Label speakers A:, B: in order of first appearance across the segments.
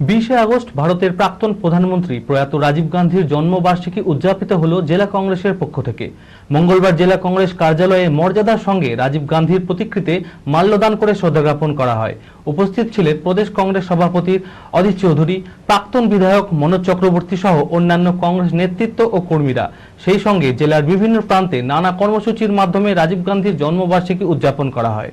A: বিশে আগস্ট ভারতের প্রাক্তন প্রধানমন্ত্রী প্রয়াত রাজীব গান্ধীর জন্মবার্ষিকী উদযাপিত হল জেলা কংগ্রেসের পক্ষ থেকে। মঙ্গলবার জেলা কংগ্রেস কার্যালয়ে মর্যাদার সঙ্গে রাজীব গান্ধীর প্রতিকৃতিতে মাল্যদান করে শ্রদ্ধা জ্ঞাপন করা হয়। উপস্থিত ছিলেন প্রদেশ কংগ্রেস সভাপতি অধীর চৌধুরী, প্রাক্তন বিধায়ক মনোজ চক্রবর্তী সহ অন্যান্য কংগ্রেস নেতৃত্ব ও কর্মীরা। সেই সঙ্গে জেলার বিভিন্ন প্রান্তে নানা কর্মসূচির মাধ্যমে রাজীব গান্ধীর জন্মবার্ষিকী উদযাপন করা হয়।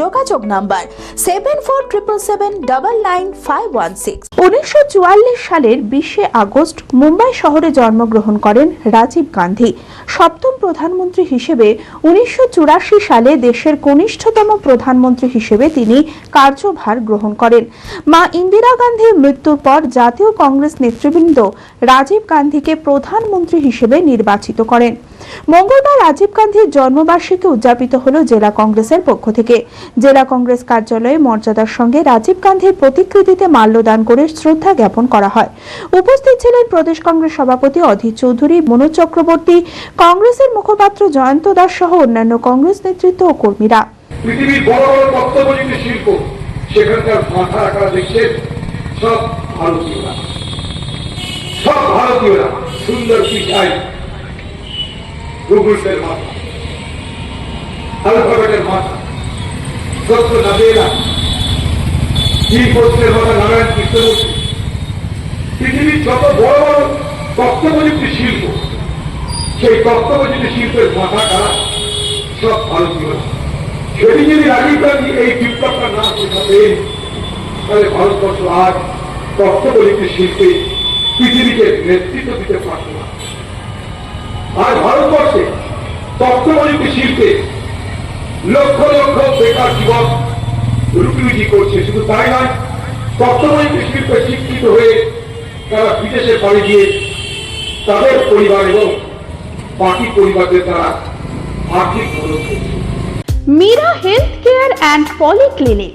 B: যোগাযোগ number seven four triple seven double nine five one six উনিশশো চুয়াল্লিশ সালের বিশে আগস্ট মুম্বাই শহরে জন্মগ্রহণ করেন রাজীব গান্ধী। সপ্তম প্রধানমন্ত্রী হিসেবে উনিশশো চুরাশি সালে দেশের কনিষ্ঠতম প্রধানমন্ত্রী হিসেবে তিনি কার্যভার গ্রহণ করেন। মা ইন্দিরা গান্ধীর মৃত্যুর পর জাতীয় কংগ্রেস নেতৃবৃন্দ রাজীব গান্ধীকে প্রধানমন্ত্রী হিসেবে নির্বাচিত করেন। মঙ্গলবার রাজীব গান্ধীর জন্মবার্ষিকী উদযাপিত হল জেলা কংগ্রেসের পক্ষ থেকে। জেলা কংগ্রেস কার্যালয়ে মর্যাদার সঙ্গে রাজীব গান্ধীর প্রতিকৃতিতে মাল্যদান করে শ্রদ্ধা জ্ঞাপন করা হয়। উপস্থিত ছিলেন প্রদেশ কংগ্রেস সভাপতি অধীর চৌধুরী, মনোজ চক্রবর্তী, কংগ্রেসের মুখপাত্র জয়ন্ত দাস সহ অন্যান্য কংগ্রেস নেতৃত্ব ও কর্মীরা।
C: সেখানকার মাথা দেখছেন সব ভারতীয়রা। সব ভারতীয়রা সুন্দর গুগলসের মাথা। আলফাবেটের মাথা। সত্য নাদেলা কি পোস্টের মাথা নারায়ণ কৃষ্ণমূর্তি? পৃথিবীর যত বড় বড় তত্ত্বপ্রযুক্তি শিল্প, সেই তত্ত্বপ্রযুক্তি শিল্পের মাথা কারা? সব ভারতীয়রা। সেটি যদি রাজীব গান্ধী এই বিপ্লবটা না শেখাতেন, তাহলে ভারতবর্ষ আজ তত্ত্বপ্রযুক্তি শিল্পে পৃথিবীকে নেতৃত্ব দিতে পারত না। আর ভারতবর্ষে তত্ত্বপ্রযুক্তি শিল্পে লক্ষ লক্ষ বেকার যুবক রুটি করছে। শুধু তাই নয় তত্ত্বপ্রযুক্তি শিল্পে শিক্ষিত হয়ে তারা বিদেশে বাড়ি গিয়ে তাদের পরিবার এবং বাকি পরিবারদের তারা আর্থিক মদত করছে।
D: Meera health care and polyclinic